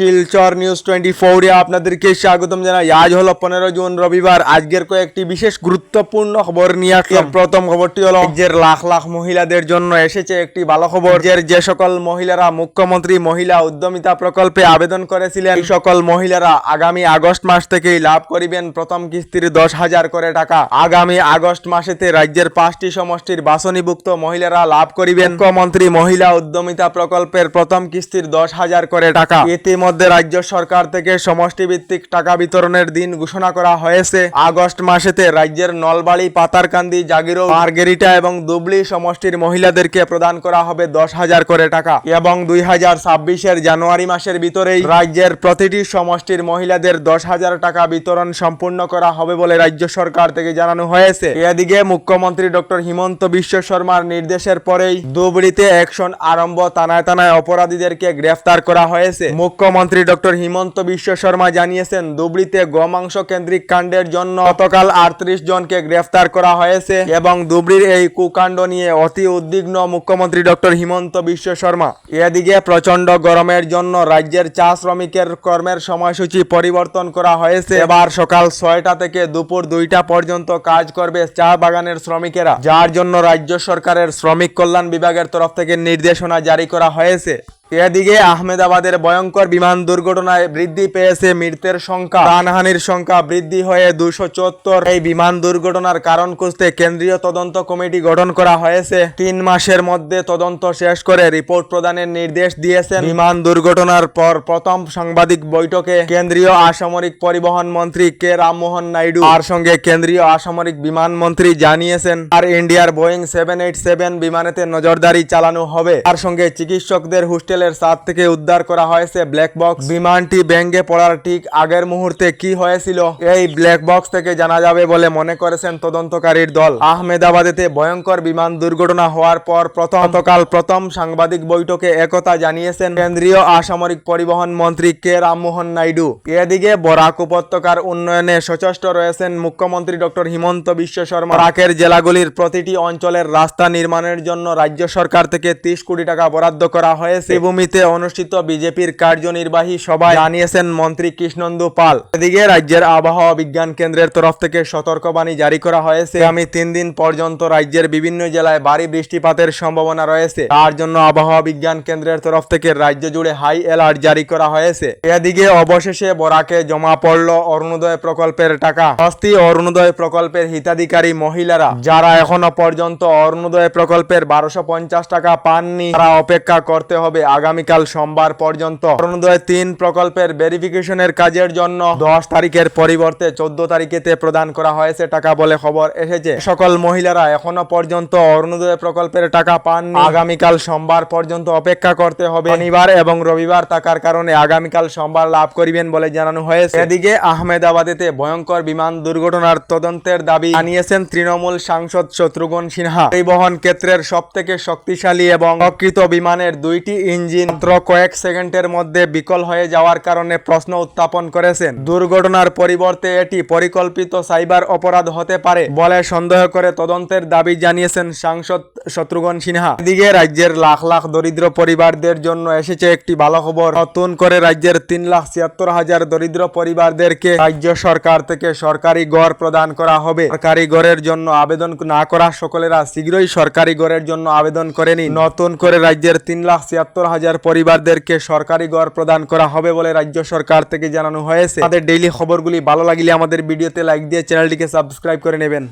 Silchar news twenty ফোরে আপনাদেরকে স্বাগতম জানাই। আজ হলো পনেরো জুন রবিবার। আজকের কয়েকটি বিশেষ গুরুত্বপূর্ণ খবর নিয়ে আসলাম। প্রথম খবরটি হলো রাজ্যের লাখ লাখ মহিলাদের জন্য এসেছে একটি ভালো খবর। যে সকল মহিলারা মুখ্যমন্ত্রী মহিলা উদ্যমিতা প্রকল্পে আবেদন করেছিলেন সকল মহিলারা আগামী আগস্ট মাস থেকেই লাভ করিবেন প্রথম কিস্তির দশ হাজার করে টাকা। আগামী আগস্ট মাসেতে রাজ্যের পাঁচটি সমষ্টির বাসনীভুক্ত মহিলারা লাভ করিবেন। মুখ্যমন্ত্রী মহিলা উদ্যমিতা প্রকল্পের প্রথম কিস্তির দশ হাজার করে টাকা। ইতিমধ্যে রাজ্য সরকার থেকে সমষ্টি ভিত্তিক টাকা বিতরণের দিন ঘোষণা করা হয়েছে। আগস্ট মাসেতে রাজ্যের নলবাড়ি, পাতারকান্দি জাগিরো মার্গেরিটা এবং দুবলি সমষ্টির মহিলাদেরকে প্রদান করা হবে দশ হাজার করে টাকা এবং দুই হাজার ছাব্বিশের জানুয়ারি মাসের ভিতরেই রাজ্যের প্রতিটি সমষ্টির মহিলাদের দশ হাজার টাকা বিতরণ সম্পূর্ণ করা হবে বলে রাজ্য সরকার থেকে জানানো হয়েছে। এদিকে মুখ্যমন্ত্রী ডক্টর হিমন্ত বিশ্ব শর্মার নির্দেশের পরেই দুবড়িতে অ্যাকশন আরম্ভ তানায় তানায় অপরাধীদেরকে গ্রেফতার করা হয়েছে। মুখ্যমন্ত্রী ডক্টর হিমন্ত বিশ্ব শর্মা জানিয়েছেন দুবড়িতে গোমাংস কেন্দ্রিক কাণ্ডের জন্য গতকাল আটত্রিশ জনকে গ্রেফতার করা হয়েছে এবং দুবড়ির এই কুকাণ্ড নিয়ে অতি উদ্বিগ্ন মুখ্যমন্ত্রী ডক্টর হিমন্ত বিশ্ব শর্মা। এদিকে প্রচণ্ড গরমের জন্য রাজ্যের চা শ্রমিকের কর্মের সময়সূচি পরিবর্তন করা হয়েছে। এবার সকাল ছয়টা থেকে দুপুর দুইটা পর্যন্ত কাজ করবে চা বাগানের শ্রমিকেরা, যার জন্য রাজ্য সরকারের শ্রমিক কল্যাণ বিভাগের তরফ থেকে নির্দেশনা জারি করা হয়েছে। এদিকে আহমেদাবাদের ভয়ঙ্কর বিমান দুর্ঘটনায় বৃদ্ধি পেয়েছে মৃতের সংখ্যা। প্রাণহানির সংখ্যা বৃদ্ধি হয়ে দুশো এই বিমান দুর্ঘটনার কারণ খুঁজতে কেন্দ্রীয় তদন্ত কমিটি গঠন করা হয়েছে। তিন মাসের মধ্যে তদন্ত শেষ করে রিপোর্ট প্রদানের নির্দেশ দিয়েছেন। বিমান দুর্ঘটনার পর প্রথম সাংবাদিক বৈঠকে কেন্দ্রীয় আসামরিক পরিবহন মন্ত্রী কে রামমোহন নাইডু তার সঙ্গে কেন্দ্রীয় আসামরিক বিমান মন্ত্রী জানিয়েছেন, আর ইন্ডিয়ার বোয়িং সেভেন এইট সেভেন বিমানেতে নজরদারি চালানো হবে। তার সঙ্গে চিকিৎসকদের হোস্টেলের সাত থেকে উদ্ধার করা হয়েছে ব্ল্যাক বক্স বিমানটি ব্যাঙ্গে পড়ার ঠিক আগের মুহূর্তে কি হয়েছিল? এই ব্ল্যাক বক্স থেকে জানা যাবে বলে মনে করেছেন তদন্তকারীর দল। আহমেদাবাদেতে ভয়ঙ্কর বিমান দুর্ঘটনা হওয়ার পর প্রথম গতকাল প্রথম সাংবাদিক বৈঠকে একথা জানিয়েছেন কেন্দ্রীয় আসামরিক পরিবহন মন্ত্রী কে. রামমোহন নাইডু। এদিকে বরাক উপত্যকার উন্নয়নে সচেষ্ট রয়েছেন মুখ্যমন্ত্রী ডক্টর হিমন্ত বিশ্ব শর্মা। বরাকের জেলাগুলির প্রতিটি অঞ্চলের রাস্তা নির্মাণের জন্য রাজ্য সরকার থেকে তিরিশ কোটি টাকা বরাদ্দ করা হয়েছে। এই ভূমিতে অনুষ্ঠিত বিজেপির কার্যনির্বাহী সভায় জানিয়েছেন মন্ত্রী কৃষ্ণন্দু পাল। এদিকে রাজ্যের আবহাওয়া বিজ্ঞান কেন্দ্রের তরফ থেকে সতর্কবাণী জারি করা হয়েছে। আগামী তিন দিন পর্যন্ত রাজ্যের বিভিন্ন জেলায় ভারী বৃষ্টিপাতের সম্ভাবনা রয়েছে। তার জন্য আবহাওয়া বিজ্ঞান কেন্দ্রের তরফ থেকে রাজ্য জুড়ে হাই অ্যালার্ট জারি করা হয়েছে। এদিকে অবশেষে বরাকে জমা পড়ল অরুণোদয় প্রকল্পের টাকা। হস্তি অরুণোদয় প্রকল্পের হিতাধিকারী মহিলারা, যারা এখনও পর্যন্ত অরুণোদয় প্রকল্পের বারোশো টাকা পাননি, তারা অপেক্ষা করতে হবে। আগামীকাল সোমবার পর্যন্ত অরুণোদয় তিন প্রকল্পের ভেরিফিকেশনের কাজের জন্য দশ তারিখের পরিবর্তে চোদ্দ তারিখেতে প্রদান করা হয়েছে টাকা বলে খবর এসেছে। সকল মহিলারা এখনও পর্যন্ত অরুণোদয় প্রকল্পের টাকা পান আগামীকাল সোমবার পর্যন্ত অপেক্ষা করতে হবে। শনিবার এবং রবিবার থাকার কারণে আগামীকাল সোমবার লাভ করিবেন বলে জানানো হয়েছে। এদিকে আহমেদাবাদেতে ভয়ঙ্কর বিমান দুর্ঘটনার তদন্তের দাবি জানিয়েছেন তৃণমূল সাংসদ শত্রুঘ্ন সিনহা। পরিবহন ক্ষেত্রের সব থেকে শক্তিশালী এবং অকৃত বিমানের দুইটি ইঞ্জিন মাত্র কয়েক সেকেন্ডের মধ্যে বিকল হয়ে যাওয়ার কারণে প্রশ্ন উত্থাপন করেছেন। দুর্ঘটনার পরিবর্তে এটি পরিকল্পিত সাইবার অপরাধ হতে পারে বলে সন্দেহ করে তদন্তের দাবি জানিয়েছেন সাংসদ শত্রুঘ্ন সিনহা। এদিকে রাজ্যের লাখ লাখ দরিদ্র পরিবারদের জন্য এসেছে একটি ভালো খবর। নতুন করে রাজ্যের তিন লাখ ছিয়াত্তর হাজার দরিদ্র পরিবারদেরকে রাজ্য সরকার থেকে সরকারি গড় প্রদান করা হবে। সরকারি গড়ের জন্য আবেদন না করা সকলেরা শীঘ্রই সরকারি গড়ের জন্য আবেদন করেনি নতুন করে রাজ্যের তিন লাখ ছিয়াত্তর হাজার পরিবারদেরকে সরকারি গড় প্রদান করা হবে বলে রাজ্য সরকার থেকে জানানো হয়েছে। আমাদের ডেইলি খবরগুলি ভালো লাগলে আমাদের ভিডিওতে লাইক দিয়ে চ্যানেলটিকে সাবস্ক্রাইব করে নেবেন।